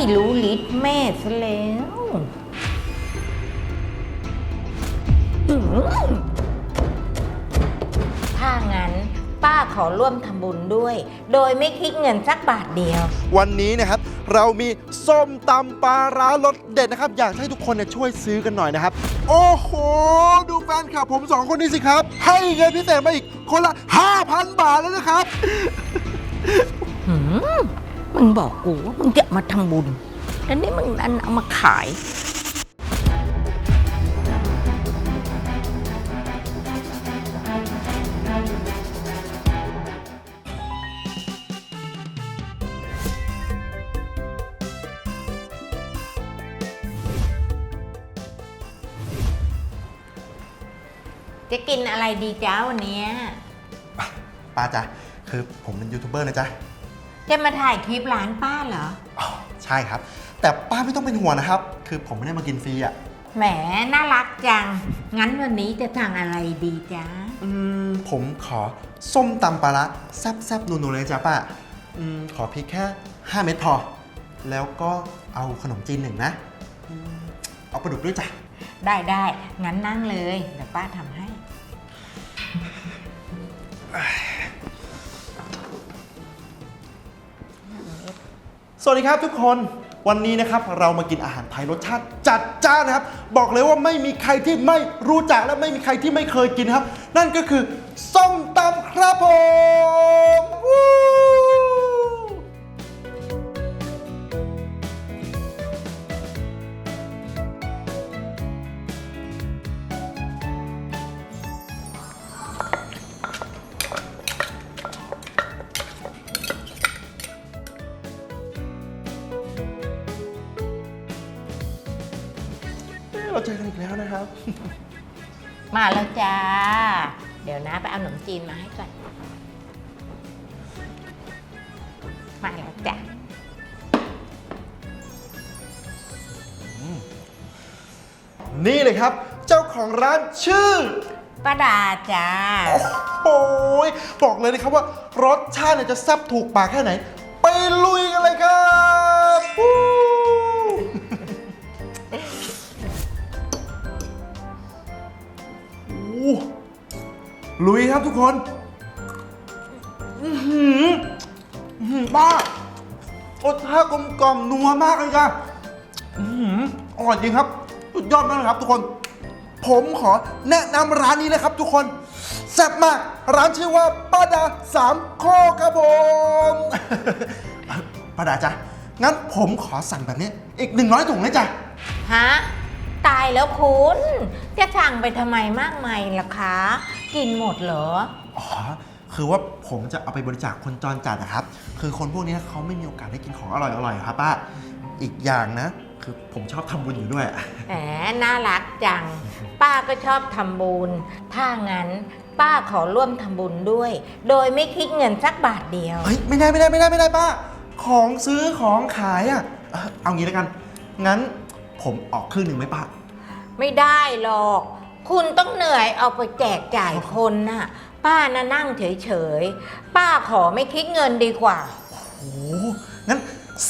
ไม่รู้ลิ์แม่ซะแล้วหืมถ้างั้น ป้าขอร่วมทำบุญด้วย โดยไม่คิดเงินสักบาทเดียว วันนี้นะครับเรามีส้มตำปลาร้ารสเด็ดนะครับ อยากให้ทุกคนเนี่ยช่วยซื้อกันหน่อยนะครับ โอ้โห ดูแฟนคลับผมสองคนนี้สิครับ ให้เงินพิเศษมาอีกคนละ 5,000 บาทแล้วนะครับ มึงบอกกูว่ามึงจะมาทำบุญแล้วนี่มึงดันเอามาขาย จะกินอะไรดีจ้าวันเนี้ยป้าจ๊ะคือผมเป็นยูทูบเบอร์นะจ๊ะ จะมาถ่ายคลิปร้านป้าเหรออ๋อใช่ครับ แต่ป้าไม่ต้องเป็นห่วงนะครับ คือผมไม่ได้มากินฟรีอะ แหม น่ารักจัง งั้นวันนี้จะสั่งอะไรดีจ๊ะ อืมผมขอส้มตำปลาร้าแซ่บๆนัวๆเลยจ้ะป้าอืมขอพริกแค่ 5 เม็ดพอ แล้วก็เอาขนมจีนหนึ่งนะอืมเอาปลาดุกด้วยจ้ะ ได้ได้งั้นนั่งเลย เดี๋ยวป้าทำให้ วัสดีครับทุกคนวันนี้นะครับเรามากินอาหารไทยรสชาติจัดจ้านนะครับ บอกเลยว่าไม่มีใครที่ไม่รู้จักและไม่มีใครที่ไม่เคยกินครับ นั่นก็คือส้มตำครับผม นะครับ มาแล้วจ้า เดี๋ยวนะไปเอาขนมจีนมาให้ก่อนมาแล้วจ้ะนี่เลยครับ เจ้าของร้านชื่อป้าดาจ้า โอ้ยบอกเลยนะครับว่ารสชาติเนี่ยจะแซ่บถูกปากแค่ไหน ไปลุยกันเลยครับ ลุยครับทุกคน อื้อหืออื้อหือป้ารสชาติกลมกล่อมนัวมากเลยจ้ะอื้อหืออร่อยจริงครับ สุดยอดมากเลยครับ ทุกคน ผมขอแนะนำร้านนี้เลยครับ ทุกคนแซ่บมาก ร้านชื่อว่าป้าดาสามข้อครับผม ป้าดาจ้ะงั้นผมขอสั่งแบบนี้ อีกหนึ่งร้อยถุงนะจ๊ะฮะ ตายแล้วคุณ จะสั่งไปทำไมมากมายล่ะคะ กินหมดเหรอ อ๋อ คือว่าผมจะเอาไปบริจาคคนจรจัดนะครับ คือคนพวกนี้เขาไม่มีโอกาสได้กินของอร่อยๆครับป้า อีกอย่างนะ คือผมชอบทำบุญอยู่ด้วย แหมน่ารักจัง ป้าก็ชอบทำบุญ ถ้างั้นป้าขอร่วมทำบุญด้วย โดยไม่คิดเงินสักบาทเดียว เฮ้ย ไม่ได้ไม่ได้ไม่ได้ไม่ได้ป้า ของซื้อของขายอะเอ่อเอางี้แล้วกัน งั้น ผมออกครึ่งหนึ่งไหมป้า ไม่ได้หรอก คุณต้องเหนื่อยเอาไปแจกจ่ายคนน่ะ ป้าน่ะนั่งเฉยๆ ป้าขอไม่คิดเงินดีกว่า โอ้โหงั้น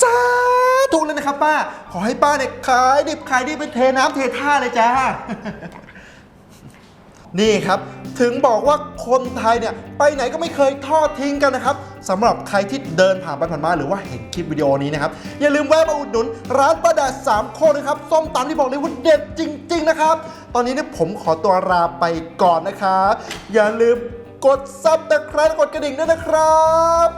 สาธุเลยนะครับป้า ขอให้ป้าเนี่ยขายดิบขายดีเป็นเทน้ำเทท่าเลยจ้า นี่ครับ ถึงบอกว่าคนไทยเนี่ยไปไหนก็ไม่เคยทอดทิ้งกันนะครับสำหรับใครที่เดินผ่านไปผ่านมาหรือว่าเห็นคลิปวิดีโอนี้นะครับ อย่าลืมแวะมาอุดหนุน ร้านป้าดาสามโคนะครับส้มตำที่บอกเลยว่าเด็ดจริง ๆ นะครับ ตอนนี้เนี่ยผมขอตัวลาไปก่อนนะครับอย่าลืมกดซับตะไคร้กดกระดิ่งด้วยนะครับ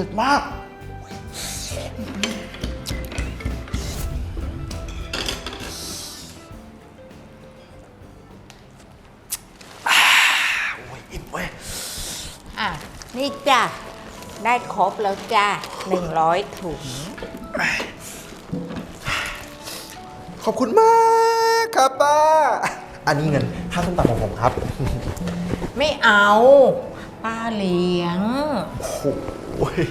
ด็ดมากอ่าโอ้ยอิ่มเว้ย อะ นี่จ้ะ ได้ครบแล้วจ้ะหนึ่งร้อยถุง ขอบคุณมากครับป้า อันนี้เงินค่าส้มตำของผมครับ ไม่เอา ป้าเลี้ยง โอ้ย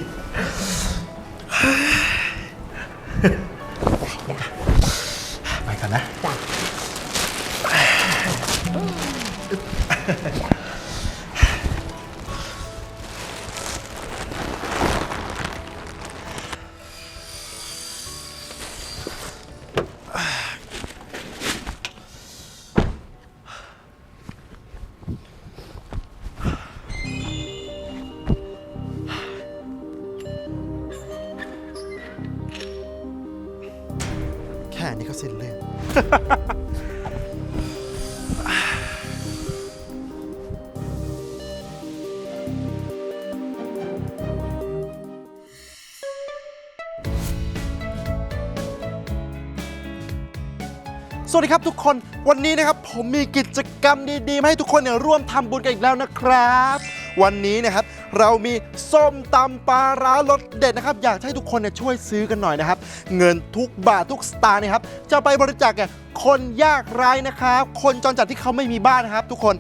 สวัสดีครับทุกคนวันนี้นะครับผมมีกิจกรรมดีๆมาให้ทุกคนเนี่ยร่วมทำบุญกันอีกแล้วนะครับ วันนี้นะครับเรามีส้มตำปลาร้ารสเด็ดนะครับ อยากให้ทุกคนเนี่ยช่วยซื้อกันหน่อยนะครับ เงินทุกบาททุกสตางค์นะครับจะไปบริจาคแก่คนยากไร้นะครับ คนจรจัดที่เขาไม่มีบ้านนะครับ ทุกคน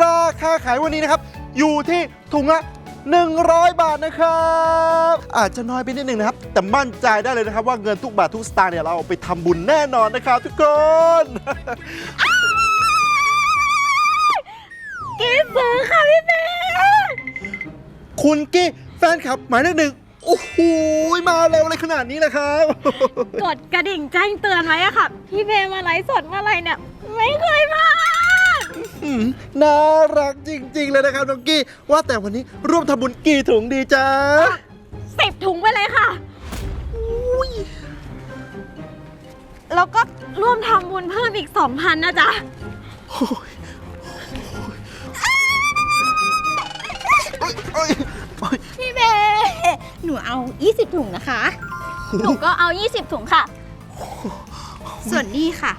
ราคาขายวันนี้นะครับ อยู่ที่ถุงละ100 บาทนะครับ อาจจะน้อยไปนิดนึงนะครับ แต่มั่นใจได้เลยนะครับ ว่าเงินทุกบาททุกสตางค์เนี่ยเราเอาไปทำบุญแน่นอนนะครับทุกคน กิ๊ซื้อค่ะพี่เบ คุณกี้แฟนคลับหมายเลขหนึ่งโอ้โหมาเร็วเลยขนาดนี้นะครับ กดกระดิ่งแจ้งเตือนไว้อะค่ะ พี่เบมาไลฟ์สดเมื่อไหรเนี่ย ไม่เคยพลาดอืมน่ารักจริง ๆ เลยนะครับน้องกี้ ว่าแต่วันนี้ร่วมทำบุญกี่ถุงดีจ้าสิบถุงไปเลยค่ะแล้วก็ร่วมทำบุญเพิ่มอีก2,000นะจ๊ะ หนูเอา 20 ถุงนะคะ หนูก็เอา 20 ถุงค่ะ ส่วนนี้ค่ะ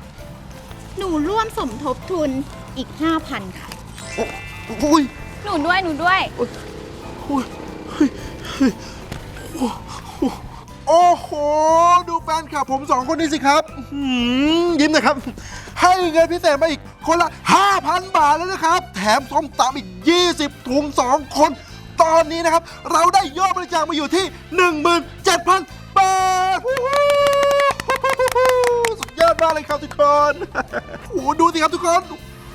หนูร่วมสมทบทุนอีก 5,000 ค่ะโอ้ยหนูด้วยหนูด้วยโอ้โห ดูแฟนคลับผมสองคนนี้สิครับอื้อหือยิ้มหนะครับ ให้เงินพิเศษมาอีกคนละ 5,000 บาทแล้วนะครับ แถมส้มตำอีก 20 ถุง 2 คน ตอนนี้นะครับ เราได้ยอดบริจาคมาอยู่ที่ 17,000บาทสุดยอดมากเลยครับทุกคนโอ้โหดูสิครับทุกคน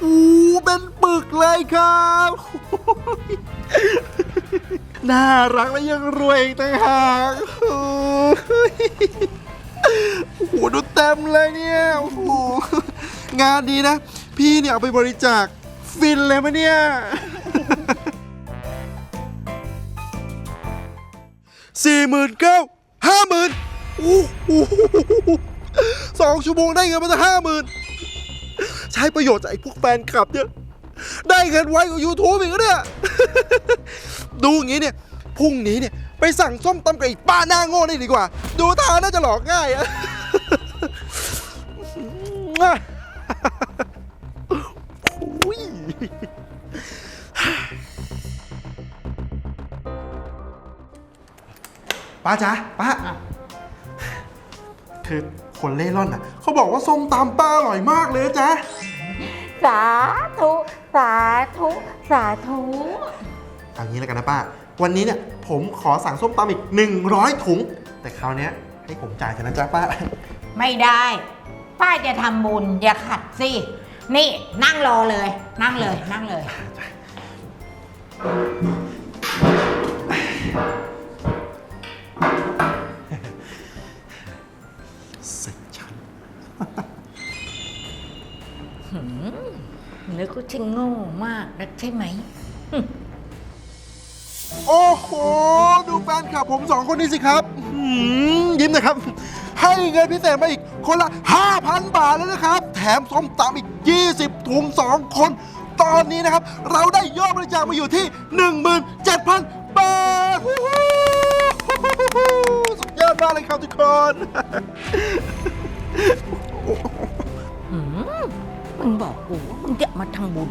โอ้เป็นปึกเลยครับน่ารักและยังรวยอีกต่างหากโอ้โหดูเต็มเลยเนี่ยโอ้โหงานดีนะ พี่เนี่ยเอาไปบริจาคฟินเลยไหมเนี่ย สี่หมื่นเก้าห้าหมื่นโอ้โหสองชั่วโมงได้เงินมาตั้งห้าหมื่นใช้ประโยชน์จากไอ้พวกแฟนคลับเนี่ยได้เงินไวกว่า YouTube อีกแล้วเนี่ย ดูอย่างนี้เนี่ยพรุ่งนี้เนี่ยไปสั่งส้มตำกับอีกป้าหน้าโง่นี่ดีกว่า ดูท่าน่าจะหลอกง่ายอะโอ้ย ป้าจ๊ะป้าอะ คือคนเล่ร่อนอะเขาบอกว่าส้มตำป้าอร่อยมากเลยจ๊ะสาธุ สาธุ สาธุ เอางี้แล้วกันนะป้า วันนี้เนี่ยผมขอสั่งส้มตำอีก 100 ถุง แต่คราวเนี้ยให้ผมจ่ายเถอะนะจ๊ะป้า ไม่ได้ ป้าจะทำบุญอย่าขัดสิ นี่นั่งรอเลย นั่งเลย นั่งเลย กว่าฉันโง่มากนักใช่ไหม โอ้โห ดูแฟนคลับผมสองคนนี้สิครับหือยิ้มหนะครับ ให้เงินพิเศษมาอีกคนละ 5,000 บาทแล้วนะครับ แถมส้มตำอีก 20 ถุง 2 คน ตอนนี้นะครับ เราได้ยอดบริจาคมาอยู่ที่ 17,000 บาทวู้ฮู้สุดยอดมากเลยครับทุกคน มึงบอกกูว่ามึงจะมาทำบุญ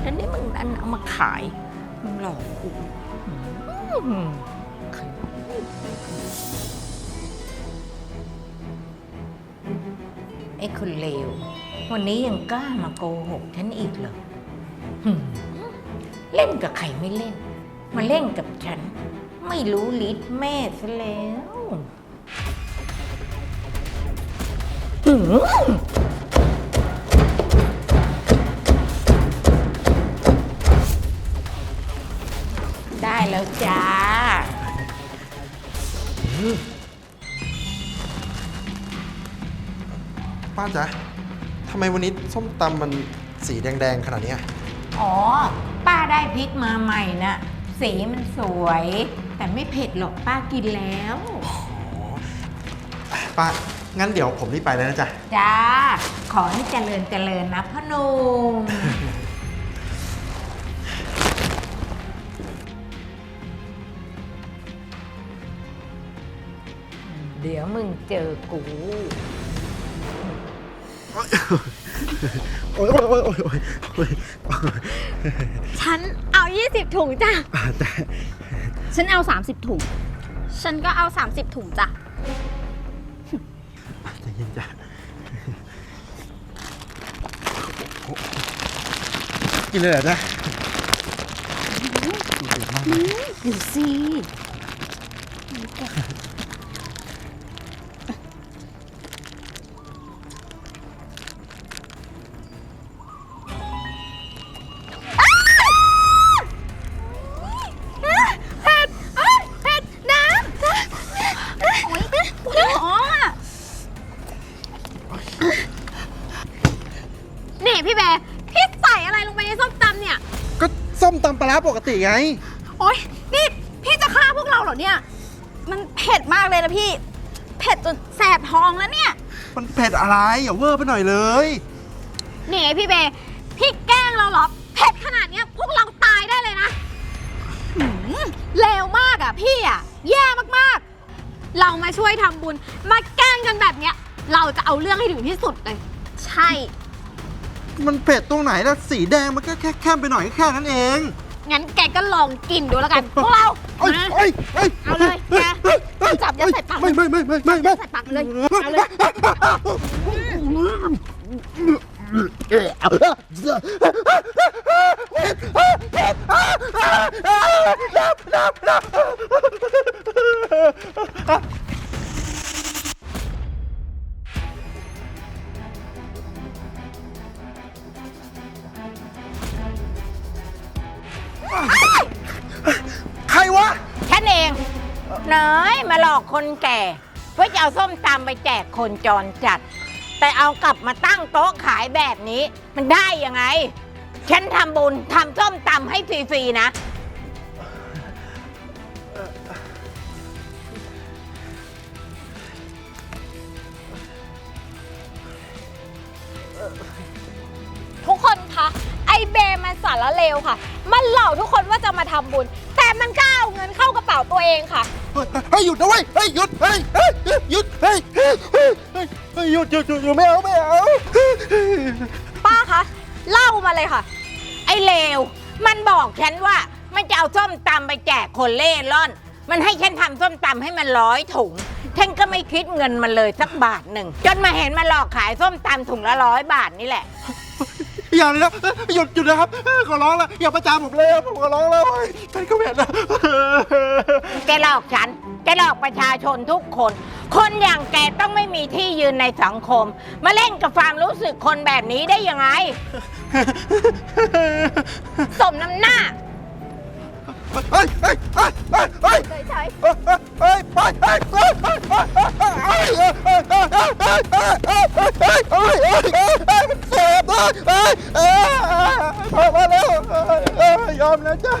แล้วนี่มึงดันเอามาขาย มึงหลอกกูอืมไอ้คนเลว วันนี้ยังกล้ามาโกหกฉันอีกเหรอหืมเล่นกับใครไม่เล่น มาเล่นกับฉัน ไม่รู้ลิ์แม่ซะแล้ว หืม แล้วจ้า ป้าจ๊ะทำไมวันนี้ส้มตำมันสีแดงๆขนาดเนี้ยอ๋อ ป้าได้พริกมาใหม่นะสีมันสวย แต่ไม่เผ็ดหรอกป้ากินแล้ว ป้า งั้นเดี๋ยวผมรีบไปแล้วนะจ๊ะ จ้า ขอให้เจริญเจริญนะพ่อหนุ่ม เดี๋ยวมึงเจอกู โอ้ยโอ้ยโอ้ยโอ้ยโอ้ยโอ้ยฉันเอา 20 ถุงจ้ะ อ่าแต่ฉันเอา 30 ถุง ฉันก็เอา 30 ถุงจ้ะ ใจเย็นจ้ะกินเลยเหรอจ๊ะอยู่สิ ไง โอ๊ย นี่ พี่จะฆ่าพวกเราเหรอเนี่ย มันเผ็ดมากเลยนะพี่ เผ็ดจนแสบท้องแล้วเนี่ย มันเผ็ดอะไรอย่าเวอร์ไปหน่อยเลย นี่ไงพี่เบย์พี่แกล้งเราเหรอ เผ็ดขนาดเนี้ยพวกเราตายได้เลยนะหืมเลวมากอะพี่อะ แย่มากๆ เรามาช่วยทำบุญ มาแกล้งกันแบบเนี้ย เราจะเอาเรื่องให้ถึงที่สุดเลย ใช่ มันเผ็ดตรงไหนล่ะสีแดงมันก็แค่แค่ไปหน่อยก็แค่นั้นเอง งั้นแกก็ลองกินดูแล้วกัน พวกเราเอ้ยมาเอ้ยเอ้ยเอาเลยแกอ้ยเอ้ยจับยัดใส่ปากไม่ไม่ไม่ไม่ไม่ไม่ใส่ปากมันเลยเอาเลย เนยมาหลอกคนแก่ เพื่อจะเอาส้มตำไปแจกคนจรจัด แต่เอากลับมาตั้งโต๊ะขายแบบนี้ มันได้ยังไง ฉันทำบุญทำส้มตำให้ฟรีๆนะ ทุกคนคะ ไอเบมันสารเลวค่ะ มันหลอกทุกคนว่าจะมาทำบุญ แต่มันก็เอาเงินเข้ากระเป๋าตัวเองค่ะ เฮ้ยหยุดนะเว้ยเฮ้ยหยุดเฮ้ยเฮ้ยหยุดเฮ้ยเฮ้ยเฮ้ยเฮ้ยหยุดหยุดหยุดหยุดไม่เอาไม่เอาป้าคะเล่ามาเลยค่ะ ไอ้เลว มันบอกฉันว่ามันจะเอาส้มตำไปแจกคนเล่ร่อน มันให้ฉันทำส้มตำให้มันร้อยถุง ฉันก็ไม่คิดเงินมันเลยสักบาทหนึ่ง จนมาเห็นมันหลอกขายส้มตำถุงละร้อยบาทนี่แหละ อย่าเลยนะหยุดหยุดนะครับ ขอร้องละอย่าประจานผมเลยผมขอร้องแล้วฉันก็เผ็ดนะแกหลอกฉัน แกหลอกประชาชนทุกคน คนอย่างแกต้องไม่มีที่ยืนในสังคม มาเล่นกับความรู้สึกคนแบบนี้ได้ยังไง สมน้ำหน้า เฮ้ยเฮ้ยเฮ้ยเฮ้ย เฮ้ยเฉยเฮ้ยเฮ้ยไปเฮ้ยเฮ้ยเฮ้ยเฮ้ยเฮ้ยเฮ้ยเฮ้ยเฮ้ยเฮ้ยเฮ้ยเฮ้ยเฮ้ยเฮ้ยเฮ้ยเฮ้ยเฮ้ยเฮ้ยมันเจ็บเลยเฮ้ยเฮ้ยพอมาแล้วเฮ้ยยอมแล้วจ้ะ